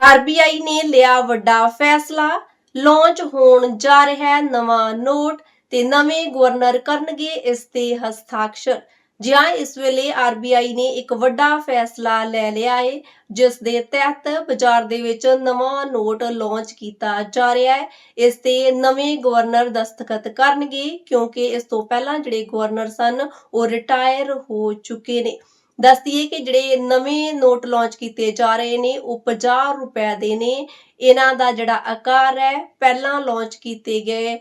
RBI ਨੇ ਲਿਆ ਵੱਡਾ ਫੈਸਲਾ। ਲਾਂਚ ਹੋਣ ਜਾ ਰਿਹਾ ਹੈ ਨਵਾਂ ਨੋਟ ਤੇ ਨਵੇਂ ਗਵਰਨਰ ਕਰਨਗੇ ਇਸ ਤੇ ਹਸਤਾਖਰ। ਜਿਹਾ ਇਸ ਵੇਲੇ ਆਰਬੀਆਈ ਨੇ ਇੱਕ ਵੱਡਾ ਫੈਸਲਾ ਲੈ ਲਿਆ ਹੈ ਜਿਸ ਦੇ ਤਹਿਤ ਬਾਜ਼ਾਰ ਦੇ ਵਿੱਚ ਨਵਾਂ ਨੋਟ ਲਾਂਚ ਕੀਤਾ ਜਾ ਰਿਹਾ ਹੈ ਇਸ ਤੇ ਨਵੇਂ ਗਵਰਨਰ ਦਸਤਖਤ ਕਰਨਗੇ ਕਿਉਂਕਿ ਇਸ ਤੋਂ ਪਹਿਲਾਂ ਜਿਹੜੇ ਗਵਰਨਰ ਸਨ, ਉਹ ਰਿਟਾਇਰ ਹੋ ਚੁੱਕੇ ਨੇ। ਦੱਸਦੀਏ ਕਿ ਜਿਹੜੇ ਨਵੇਂ ਨੋਟ ਲਾਂਚ ਕੀਤੇ ਜਾ ਰਹੇ ਨੇ, ਉਹ 50 ਰੁਪਏ ਦੇ ਨੇ। ਇਹਨਾਂ ਦਾ ਜਿਹੜਾ ਆਕਾਰ ਹੈ, ਪਹਿਲਾਂ ਲਾਂਚ ਕੀਤੇ ਗਏ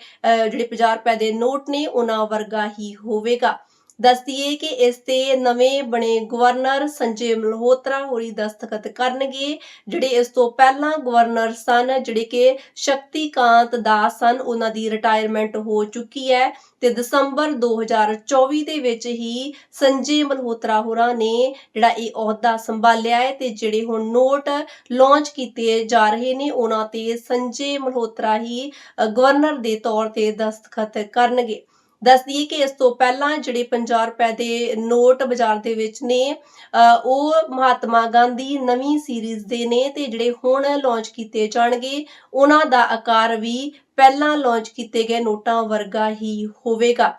ਜਿਹੜੇ 50 ਰੁਪਏ ਦੇ ਨੋਟ ਨੇ, ਉਹਨਾਂ ਵਰਗਾ ਹੀ ਹੋਵੇਗਾ। ਦੱਸਦੀਏ ਕਿ ਇਸ ਤੇ ਨਵੇਂ ਬਣੇ ਗਵਰਨਰ ਸੰਜੇ ਮਲਹੋਤਰਾ ਹੋਰੀ ਦਸਤਖਤ ਕਰਨਗੇ, ਜਿਹੜੇ ਇਸ ਤੋਂ ਪਹਿਲਾਂ ਗਵਰਨਰ ਸਨ, ਜਿਹੜੇ ਕਿ ਸ਼ਕਤੀਕਾਂਤ ਦਾਸ ਸਨ, ਉਹਨਾਂ ਦੀ ਰਿਟਾਇਰਮੈਂਟ ਹੋ ਚੁੱਕੀ ਹੈ ਤੇ ਦਸੰਬਰ 2024 ਦੇ ਵਿੱਚ ਹੀ ਸੰਜੇ ਮਲਹੋਤਰਾ ਹੋਰਾਂ ਨੇ ਜਿਹੜਾ ਇਹ ਅਹੁਦਾ ਸੰਭਾਲਿਆ ਹੈ ਤੇ ਜਿਹੜੇ ਹੁਣ ਨੋਟ ਲਾਂਚ ਕੀਤੇ ਜਾ ਰਹੇ ਨੇ, ਉਹਨਾਂ ਤੇ ਸੰਜੇ ਮਲਹੋਤਰਾ ਹੀ ਗਵਰਨਰ ਦੇ ਤੌਰ ਤੇ ਦਸਤਖਤ ਕਰਨਗੇ। ਦੱਸ ਦਈਏ ਕਿ ਇਸ ਤੋਂ ਪਹਿਲਾਂ ਜਿਹੜੇ 50 ਰੁਪਏ ਦੇ ਨੋਟ ਬਾਜ਼ਾਰ ਦੇ ਵਿੱਚ ਨੇ ਅ, ਉਹ ਮਹਾਤਮਾ ਗਾਂਧੀ ਨਵੀਂ ਸੀਰੀਜ਼ ਦੇ ਨੇ ਤੇ ਜਿਹੜੇ ਹੁਣ ਲਾਂਚ ਕੀਤੇ ਜਾਣਗੇ ਉਹਨਾਂ ਦਾ ਆਕਾਰ ਵੀ ਪਹਿਲਾਂ ਲਾਂਚ ਕੀਤੇ ਗਏ ਨੋਟਾਂ ਵਰਗਾ ਹੀ ਹੋਵੇਗਾ।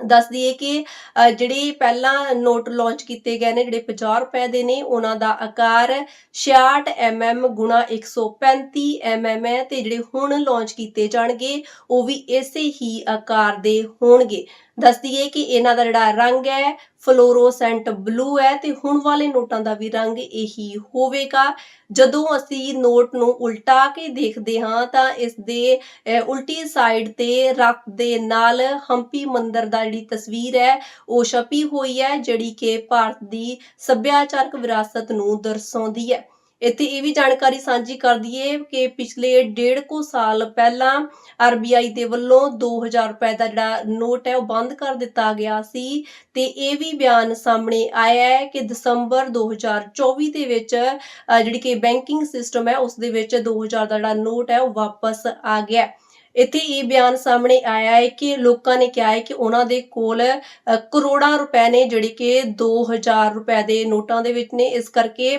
ਦੱਸ ਦਈਏ ਕਿ ਅ, ਜਿਹੜੇ ਪਹਿਲਾਂ ਨੋਟ ਲਾਂਚ ਕੀਤੇ ਗਏ ਨੇ ਜਿਹੜੇ 50 ਰੁਪਏ ਦੇ ਨੇ ਉਹਨਾਂ ਦਾ ਆਕਾਰ 66 mm ਗੁਣਾ 135 mm ਹੈ ਤੇ ਜਿਹੜੇ ਹੁਣ ਲਾਂਚ ਕੀਤੇ ਜਾਣਗੇ ਉਹ ਵੀ ਇਸੇ ਹੀ ਆਕਾਰ ਦੇ ਹੋਣਗੇ। ਦੱਸ ਦਈਏ ਕਿ ਇਹਨਾਂ ਦਾ ਜਿਹੜਾ ਰੰਗ ਹੈ ਫਲੋਰੋਸੈਂਟ ਬਲੂ ਹੈ ਤੇ ਹੁਣ ਵਾਲੇ ਨੋਟਾਂ ਦਾ ਵੀ ਰੰਗ ਇਹੀ ਹੋਵੇਗਾ। ਜਦੋਂ ਅਸੀਂ ਨੋਟ ਨੂੰ ਉਲਟਾ ਕੇ ਦੇਖਦੇ ਹਾਂ ਤਾਂ ਇਸ ਦੇ ਉਲਟੀ ਸਾਈਡ ਤੇ ਰੱਤ ਦੇ ਨਾਲ ਹੰਪੀ ਮੰਦਰ ਦਾ ਜਿਹੜੀ ਤਸਵੀਰ ਹੈ, ਉਹ ਛਪੀ ਹੋਈ ਹੈ, ਜਿਹੜੀ ਕਿ ਭਾਰਤ ਦੀ ਸੱਭਿਆਚਾਰਕ ਵਿਰਾਸਤ ਨੂੰ ਦਰਸਾਉਂਦੀ ਹੈ। ਇੱਥੇ ਇਹ ਵੀ ਜਾਣਕਾਰੀ ਸਾਂਝੀ ਕਰ ਦਈਏ ਕਿ ਪਿਛਲੇ ਡੇਢ ਕੁ ਸਾਲ ਪਹਿਲਾਂ ਆਰਬੀਆਈ ਦੇ ਵੱਲੋਂ 2000 ਰੁਪਏ ਦਾ ਜਿਹੜਾ ਨੋਟ ਹੈ ਉਹ ਬੰਦ ਕਰ ਦਿੱਤਾ ਗਿਆ ਸੀ ਤੇ ਇਹ ਵੀ ਬਿਆਨ ਸਾਹਮਣੇ ਆਇਆ ਹੈ ਕਿ ਦਸੰਬਰ 2024 ਦੇ ਵਿੱਚ ਜਿਹੜੀ ਕਿ ਬੈਂਕਿੰਗ ਸਿਸਟਮ ਹੈ, ਉਸ ਦੇ ਵਿੱਚ 2000 ਦਾ ਜਿਹੜਾ ਨੋਟ ਹੈ, ਉਹ ਵਾਪਸ ਆ ਗਿਆ ਇੱਥੇ ਇਹ ਬਿਆਨ ਸਾਹਮਣੇ ਆਇਆ ਹੈ ਕਿ ਲੋਕਾਂ ਨੇ ਕਿਹਾ ਹੈ ਕਿ ਉਹਨਾਂ ਦੇ ਕੋਲ ਕਰੋੜਾਂ ਰੁਪਏ ਨੇ ਜਿਹੜੇ ਕਿ 2000 ਰੁਪਏ ਦੇ ਨੋਟਾਂ ਦੇ ਵਿੱਚ ਨੇ। ਇਸ ਕਰਕੇ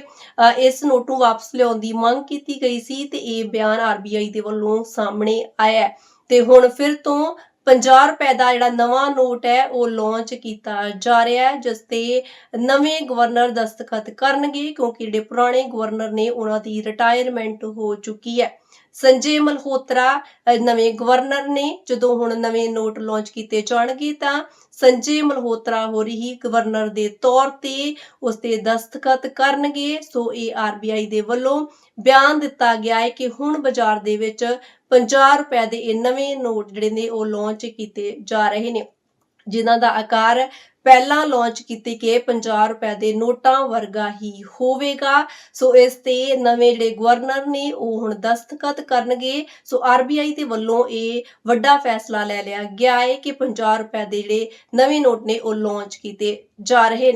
ਇਸ ਨੋਟ ਨੂੰ ਵਾਪਸ ਲਿਆਉਣ ਦੀ ਮੰਗ ਕੀਤੀ ਗਈ ਸੀ ਤੇ ਇਹ ਬਿਆਨ ਆਰਬੀਆਈ ਦੇ ਵੱਲੋਂ ਸਾਹਮਣੇ ਆਇਆ ਤੇ ਹੁਣ ਫਿਰ ਤੋਂ 50 ਰੁਪਏ ਦਾ ਜਿਹੜਾ ਨਵਾਂ ਨੋਟ ਹੈ, ਉਹ ਲਾਂਚ ਕੀਤਾ ਜਾ ਰਿਹਾ ਹੈ, ਜਿਸ ਤੇ ਨਵੇਂ ਗਵਰਨਰ ਦਸਤਖਤ ਕਰਨਗੇ ਕਿਉਂਕਿ ਜਿਹੜੇ ਪੁਰਾਣੇ ਗਵਰਨਰ ਨੇ, ਉਹਨਾਂ ਦੀ ਰਿਟਾਇਰਮੈਂਟ ਹੋ ਚੁੱਕੀ ਹੈ। ਸੰਜੇ ਮਲਹੋਤਰਾ ਨਵੇਂ ਗਵਰਨਰ ਨੇ, ਜਦੋਂ ਹੁਣ ਨਵੇਂ ਨੋਟ ਲਾਂਚ ਕੀਤੇ ਜਾਣਗੇ ਤਾਂ ਸੰਜੇ ਮਲਹੋਤਰਾ ਹੋ ਰਹੀ ਗਵਰਨਰ ਦੇ ਤੌਰ ਤੇ ਉਸ ਤੇ ਦਸਤਖਤ ਕਰਨਗੇ। ਸੋ ਇਹ ਆਰਬੀਆਈ ਦੇ ਵੱਲੋਂ ਬਿਆਨ ਦਿੱਤਾ ਗਿਆ ਹੈ ਕਿ ਹੁਣ ਬਾਜ਼ਾਰ ਦੇ ਵਿੱਚ 50 ਰੁਪਏ ਦੇ ਇਹ ਨਵੇਂ ਨੋਟ ਜਿਹੜੇ ਨੇ ਉਹ ਲਾਂਚ ਕੀਤੇ ਜਾ ਰਹੇ ਨੇ। ਜਿਨ੍ਹਾਂ ਦਾ ਆਕਾਰ ਪਹਿਲਾਂ ਲਾਂਚ ਕੀਤੇ ਗਏ 50 ਰੁਪਏ ਦੇ ਨੋਟਾਂ ਵਰਗਾ ਹੀ ਹੋਵੇਗਾ। ਸੋ ਇਸ ਤੇ ਨਵੇਂ ਜਿਹੜੇ ਗਵਰਨਰ ਨੇ ਉਹ ਹੁਣ ਦਸਤਖਤ ਕਰਨਗੇ। ਸੋ ਆਰਬੀਆਈ ਦੇ ਵੱਲੋਂ ਇਹ ਵੱਡਾ ਫੈਸਲਾ ਲੈ ਲਿਆ ਗਿਆ ਹੈ ਕਿ 50 ਰੁਪਏ ਦੇ ਜਿਹੜੇ ਨਵੇਂ ਨੋਟ ਨੇ ਉਹ ਲਾਂਚ ਕੀਤੇ ਜਾ ਰਹੇ ਨੇ।